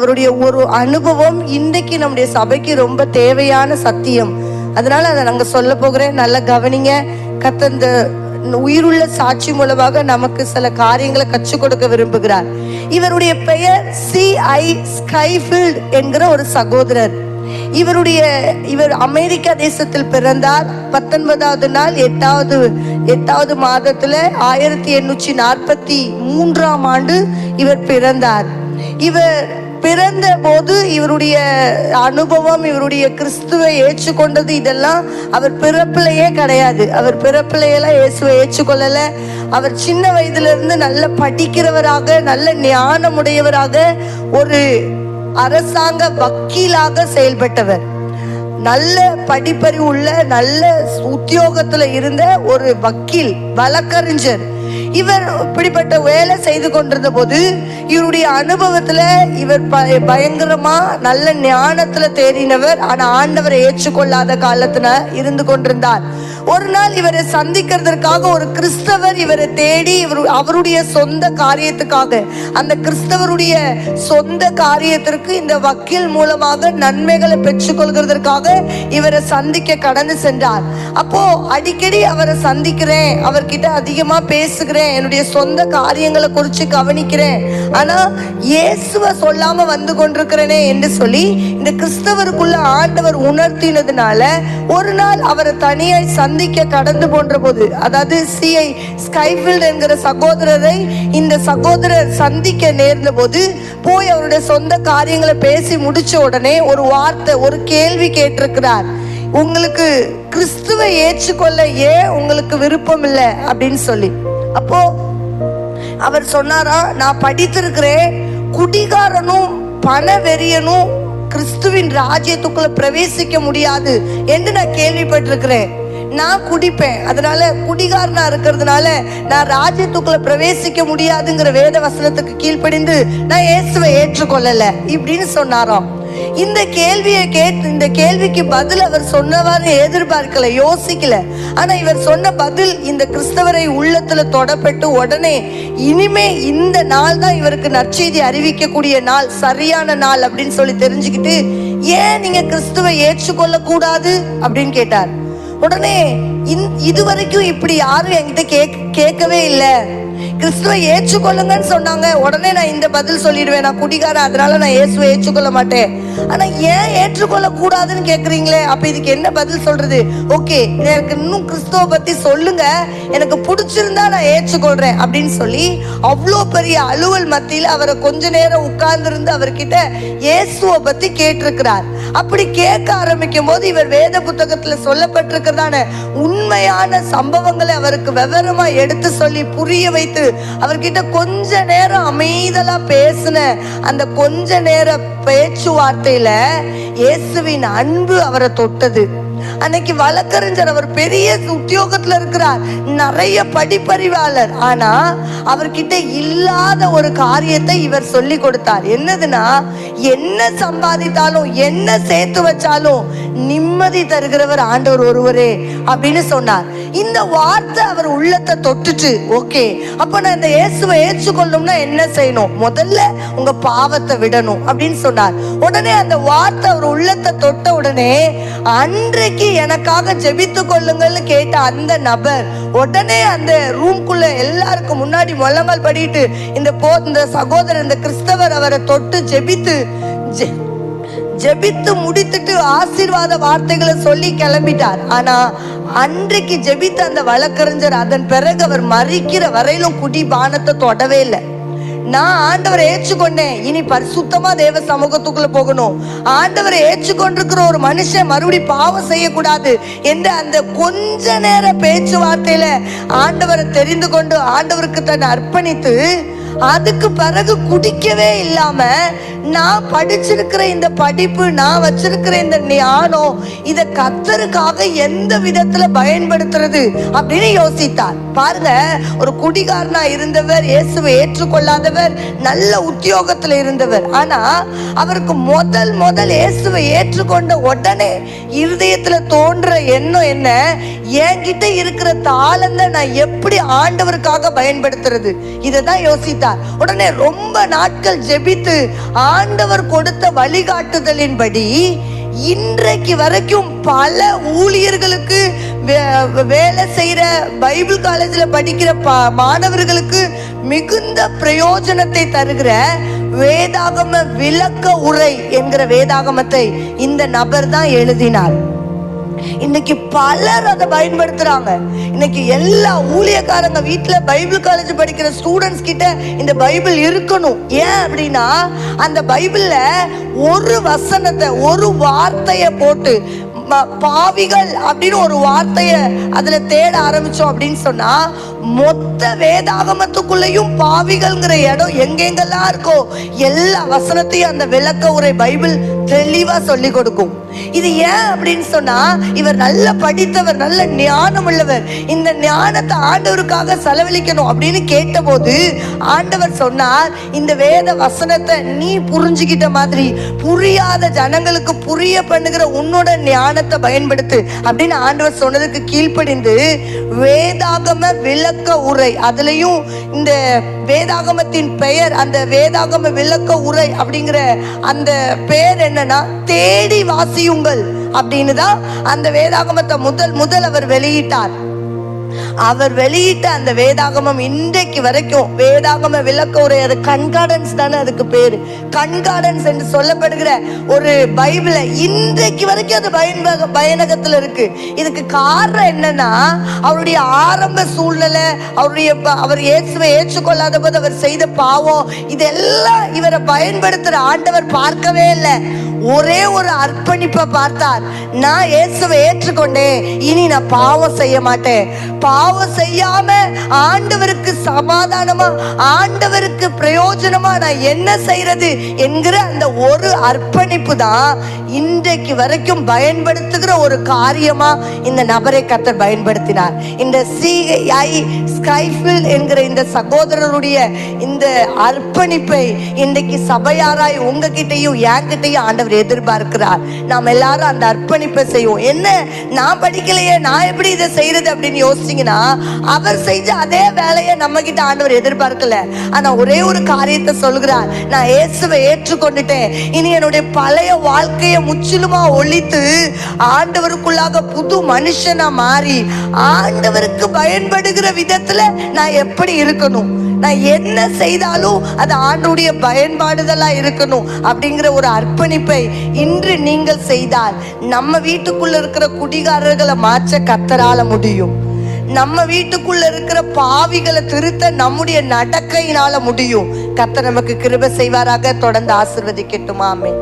அவருடைய ஒரு அனுபவம் இன்றைக்கு நம்முடைய சபைக்கு ரொம்ப தேவையான சத்தியம். அதனால அதை நாங்கள் சொல்ல போகிறேன். நல்லா கவனிங்க. கத்த இந்த உயிருள்ள சாட்சி மூலமாக நமக்கு சில காரியங்களை கற்றுக் கொடுக்க விரும்புகிறார். இவருடைய பெயர் சி ஐ ஸ்கைஃபீல்ட் என்கிற ஒரு சகோதரர். இவருடைய இவர் அமெரிக்கா தேசத்தில் பிறந்தார். பத்தொன்பதாவது நாள் எட்டாவது எட்டாவது மாதத்துல ஆயிரத்தி எண்ணூற்றி நாற்பத்தி மூன்றாம் ஆண்டு இவர் பிறந்தார். இவர் பிறந்த போது இவருடைய அனுபவம் இவருடைய கிறிஸ்துவை ஏற்றுக்கொண்டது இதெல்லாம் அவர் பிறப்பிலேயே கிடையாது. அவர் பிறப்பிலையெல்லாம் இயேசுவை ஏற்றுக்கொள்ளலை. அவர் சின்ன வயதிலிருந்து நல்ல படிக்கிறவராக நல்ல ஞானமுடையவராக ஒரு அரசாங்க வக்கீலாக செயல்பட்டவர். நல்ல படிப்பறிவு உள்ள நல்ல உத்தியோகத்துல இருந்த ஒரு வக்கீல் வழக்கறிஞர். இவர் இப்படிப்பட்ட வேலை செய்து கொண்டிருந்த போது இவருடைய அனுபவத்துல இவர் பயங்கரமா நல்ல ஞானத்துல தேறினவர். ஆனா ஆண்டவரை ஏற்றுக்கொள்ளாத காலத்துல இருந்து கொண்டிருந்தார். ஒரு நாள் இவரை சந்திக்கிறதற்காக ஒரு கிறிஸ்தவர் இவரை தேடி இவர் அவருடைய சொந்த காரியத்துக்காக அந்த கிறிஸ்தவருடைய சொந்த காரியத்திற்கு இந்த வக்கீல் மூலமாக நன்மைகளை பெற்றுக்கொள்கிறதற்காக இவரை சந்திக்க கடந்து சென்றார். அப்போ அடிக்கடி அவரை சந்திக்கிறேன் அவர்கிட்ட அதிகமா பேசுகிறேன் என்னுடைய சொந்த காரியங்களை குறித்து கவனிக்கிறேன். ஆனா இயேசுவை சொல்லாம வந்து கொண்டிருக்கிறேனே என்று சொல்லி இந்த கிறிஸ்தவருக்குள்ள ஆண்டவர் உணர்த்தினதுனால ஒரு நாள் அவரை தனியாய் சந்திக்க கடந்து போன்ற போது அதாவது சிஐ ஸ்கைஃபீல்ட் என்கிற சகோதரரை இந்த சகோதரர் சந்திக்க நேர்ந்த போது போய் அவருடைய சொந்த காரியங்களை பேசி முடிச்ச உடனே ஒரு வார்த்தை ஒரு கேள்வி கேட்டிருக்கிறார். உங்களுக்கு கிறிஸ்துவை ஏற்றுக்கொள்ள ஏன் உங்களுக்கு விருப்பம் இல்லை? அப்படின்னு சொல்லி. அப்போ அவர் சொன்னாரா நான் படித்திருக்கிறேன். குடிகாரனும் பண வெறியனும் கிறிஸ்துவின் ராஜ்யத்துக்குள்ள பிரவேசிக்க முடியாது என்று நான் கேள்விப்பட்டிருக்கிறேன். நான் குடிப்பேன். அதனால குடிகாரனா இருக்கிறதுனால நான் ராஜ்யத்துக்குள்ள பிரவேசிக்க முடியாதுங்கிற வேத வசனத்துக்கு கீழ்ப்படிந்து நான் இயேசுவை ஏற்றுக்கொள்ளல இப்படின்னு சொன்னாராம். இந்த கேள்வியை கேட்டு இந்த கேள்விக்கு பதில் அவர் சொன்னவாறு எதிர்பார்க்கல யோசிக்கல. ஆனா இவர் சொன்ன பதில் இந்த கிறிஸ்தவரை உள்ளத்துல தொடப்பட்டு உடனே இனிமே இந்த நாள் தான் இவருக்கு நற்செய்தி அறிவிக்கக்கூடிய நாள் சரியான நாள் அப்படின்னு சொல்லி தெரிஞ்சுக்கிட்டு ஏன் நீங்க கிறிஸ்துவை ஏற்றுக்கொள்ள கூடாது அப்படின்னு கேட்டார். உடனே இதுவரைக்கும் இப்படி யாரும் என்கிட்ட கேக் கேட்கவே இல்லை. கிறிஸ்துவை ஏற்றுக்கொள்ளுங்கன்னு சொன்னாங்க. உடனே நான் இந்த பதில் சொல்லிடுவேன். நான் குடிகாரன் அதனால நான் இயேசுவை ஏற்றுக்கொள்ள மாட்டேன். ஆனா ஏன் ஏற்றுக்கொள்ள கூடாதுன்னு கேக்குறீங்களே? அப்ப இதுக்கு என்ன பதில் சொல்றது? ஓகே எனக்கு இன்னும் கிறிஸ்துவ பத்தி சொல்லுங்க. எனக்கு பிடிச்சிருந்தா நான் ஏற்றுக்கொள்றேன் அப்படின்னு சொல்லி அவ்வளோ பெரிய அலுவல் மத்தியில் அவரை கொஞ்ச நேரம் உட்கார்ந்திருந்து அவர்கிட்ட இயேசுவை பத்தி கேட்டிருக்கிறார். அப்படி கேட்க ஆரம்பிக்கும் போது இவர் வேத புத்தகத்துல சொல்லப்பட்டிருக்கிறதான உண்மையான சம்பவங்களை அவருக்கு விவரமா எடுத்து சொல்லி புரிய வைத்து அவர்கிட்ட கொஞ்ச நேரம் அமைதலா பேசின அந்த கொஞ்ச நேர பேச்சுவார்த்தையில இயேசுவின் அன்பு அவரை தொட்டது. அன்னைக்கு வழக்கறிஞர் அவர் பெரிய உத்தியோகத்துல இருக்கிறார். நிறைய படிப்பறிவாளர். ஆனா அவர்கிட்ட இல்லாத ஒரு காரியத்தை இவர் சொல்லி கொடுத்தார். என்னதுன்னா என்ன சம்பாதித்தாலும் என்ன சேர்த்து வச்சாலும் நிம்மதி தருகிறவர் ஆண்டவர் ஒருவரே அப்படின்னு சொன்னார். இந்த வார்த்தை அவர் உள்ளத்தை தொட்டுச்சு. ஓகே. அப்ப நான் இந்த இயேசுவை ஏற்றுக்கொள்ளணும்னா என்ன செய்யணும்? முதல்ல உங்க பாவத்தை விடணும் அப்படின்னு சொன்னார். உடனே அந்த வார்த்தை அவர் உள்ளத்தை தொட்ட உடனே அன்று இன்றைக்கு எனக்காக ஜெபித்து கொள்ளுங்கள்னு கேட்ட அந்த நபர் உடனே அந்த ரூம்குள்ள எல்லாருக்கும் முன்னாடி மொல்லமல் படிட்டு இந்த போ இந்த சகோதரர் இந்த கிறிஸ்தவர் அவரை தொட்டு ஜெபித்து ஜெ- ஜெபித்து முடித்துட்டு ஆசீர்வாத வார்த்தைகளை சொல்லி கிளம்பிட்டார். ஆனா அன்றைக்கு ஜெபித்த அந்த வழக்கறிஞர் அதன் பிறகு அவர் மறிக்கிற வரையிலும் குடி பானத்தை தொடவே இல்லை. நான் ஆண்டவரை ஏற்றுக்கொண்டேன். இனி பரிசுத்தமா தேவ சமூகத்துக்குள்ள போகணும். ஆண்டவரை ஏற்றுக்கொண்டிருக்கிற ஒரு மனுஷன் மறுபடி பாவம் செய்யக்கூடாது என்று அந்த கொஞ்ச நேர பேச்சுவார்த்தையில ஆண்டவரை தெரிந்து கொண்டு ஆண்டவருக்கு தன்னை அர்ப்பணித்து அதுக்கு பிறகு குடிக்கவே இல்லாம நான் படிச்சிருக்கிற இந்த படிப்பு நான் வச்சிருக்கிற இந்த ஞானம் இத கத்தருக்காக எந்த விதத்துல பயன்படுத்துறது அப்படின்னு யோசித்தார் பாருங்க ஒரு குடிகாரனா இருந்தவர் இயேசுவை ஏற்றுக்கொள்ளாதவர் நல்ல உத்தியோகத்துல இருந்தவர். ஆனா அவருக்கு முதல் முதல் இயேசுவை ஏற்றுக்கொண்ட உடனே இருதயத்துல தோன்ற எண்ணம் என்ன? என்கிட்ட இருக்கிற தாளந்த நான் எப்படி ஆண்டவருக்காக பயன்படுத்துறது? இதை தான் யோசித்தார் கொடுத்தார். உடனே ரொம்ப நாட்கள் ஜெபித்து ஆண்டவர் கொடுத்த வழிகாட்டுதலின்படி இன்றைக்கு வரைக்கும் பல ஊழியர்களுக்கு வே- வேலை செய்யற பைபிள் காலேஜ்ல படிக்கிற ப- மாணவர்களுக்கு மிகுந்த பிரயோஜனத்தை தருகிற வேதாகம விளக்க உரை என்கிற வேதாகமத்தை இந்த நபர் தான் எழுதினார். இன்னைக்கு பலர் அதை பயன்படுத்துறாங்க. இன்னைக்கு எல்லா ஊழியக்காரங்க வீட்டில் பைபிள் காலேஜ் படிக்கிற ஸ்டூடெண்ட்ஸ் கிட்ட இந்த பைபிள் இருக்கணும். ஏன் அப்படின்னா அந்த பைபிள்ல ஒரு வசனத்தை ஒரு வார்த்தையை போட்டு பாவிகள் அப்படின்னு ஒரு வார்த்தைய அதுல தேட ஆரம்பிச்சோம் அப்படின்னு சொன்னா மொத்த வேதாகமத்துக்குள்ளேயும் பாவிகள்ங்கிற இடம் எங்கெங்கெல்லாம் இருக்கோ எல்லா வசனத்தையும் அந்த விளக்க உரை பைபிள் தெளிவா சொல்லி கொடுக்கும். இது ஏன் அப்படின்னு சொன்னா இவர் நல்ல படித்தவர் நல்ல ஞானம் உள்ளவர். இந்த ஞானத்தை ஆண்டவருக்காக செலவழிக்கணும் அப்படின்னு கேட்டபோது ஆண்டவர் சொன்னார் இந்த வேத வசனத்தை நீ புரிஞ்சுக்கிட்ட மாதிரி புரியாத ஜனங்களுக்கு புரிய பண்ணுகிற உன்னோட ஞானம் ஞானத்தை பயன்படுத்து அப்படின்னு ஆண்டவர் சொன்னதுக்கு கீழ்ப்படிந்து வேதாகம விளக்க உரை. அதுலயும் இந்த வேதாகமத்தின் பெயர் அந்த வேதாகம விளக்க உரை அப்படிங்கிற அந்த பெயர் என்னன்னா தேடி வாசியுங்கள் அப்படின்னு தான் அந்த வேதாகமத்தை முதல் முதல் அவர் வெளியிட்டார். அவர் வெளியிட்ட அந்த வேதாகமம் இன்றைக்கு வரைக்கும் வேதாகம விளக்க உரை அது கண்கார்டன்ஸ் தானே அதுக்கு பேரு. கண்கார்டன்ஸ் என்று சொல்லப்படுகிற ஒரு பைபிளை இன்றைக்கு வரைக்கும் அது பயன்பக பயனகத்துல இருக்கு. இதுக்கு காரணம் என்னன்னா அவருடைய ஆரம்ப சூழ்நிலை அவருடைய அவர் இயேசுவை ஏற்றுக்கொள்ளாத போது அவர் செய்த பாவம் இதெல்லாம் இவரை பயன்படுத்துற ஆண்டவர் பார்க்கவே இல்லை. ஒரே ஒரு அர்ப்பணிப்பை பார்த்தார். நான் இயேசுவை ஏற்றுக்கொண்டேன். இனி நான் பாவம் செய்ய மாட்டேன். பாவம் செய்யாம ஆண்டவருக்கு சமாதானமா ஆண்டவருக்கு பிரயோஜனமா நான் என்ன செய்யறது என்கிற அந்த ஒரு அர்ப்பணிப்பு தான் இன்றைக்கு வரைக்கும் பயன்படுத்துகிற ஒரு காரியமா இந்த நபரை கத்தர் பயன்படுத்தினார். இந்த சிஐ ஸ்கைஃபில் என்கிற இந்த சகோதரருடைய இந்த அர்ப்பணிப்பை இன்றைக்கு சபையாராய் உங்ககிட்டயும் என்கிட்டயும் ஆண்டவர் எதிர்பார்க்கிறார். நாம் எல்லாரும் அந்த அர்ப்பணிப்பை செய்வோம். என்ன? நான் படிக்கலையே நான் எப்படி இதை செய்யறது அப்படின்னு யோசிச்சீங்கன்னா அவர் செஞ்ச அதே வேலையை நம்ம கிட்ட ஆண்டவர் எதிர்பார்க்கல. ஆனா ஒரே ஒரு காரியத்தை சொல்கிறார். நான் இயேசுவை ஏற்றுக்கொண்டுட்டேன். இனி என்னுடைய பழைய வாழ்க்கையை முற்றிலுமா ஒழித்து ஆண்டவருக்குள்ளாக புது மனுஷனா மாறி ஆண்டவருக்கு பயன்படுகிற விதத்துல நான் எப்படி இருக்கணும்? நான் என்ன செய்தாலும் அது ஆண்டுடைய பயன்பாடுதலா இருக்கணும் அப்படிங்கிற ஒரு அர்ப்பணிப்பை இன்று நீங்கள் செய்தால் நம்ம வீட்டுக்குள்ள இருக்கிற குடிகாரர்களை மாற்ற கத்தரால முடியும். நம்ம வீட்டுக்குள்ள இருக்கிற பாவிகளை திருத்த நம்முடைய நடக்கையினால முடியும். கத்த நமக்கு கிருப செய்வாராக. தொடர்ந்து ஆசிர்வதிக்கட்டுமாமே.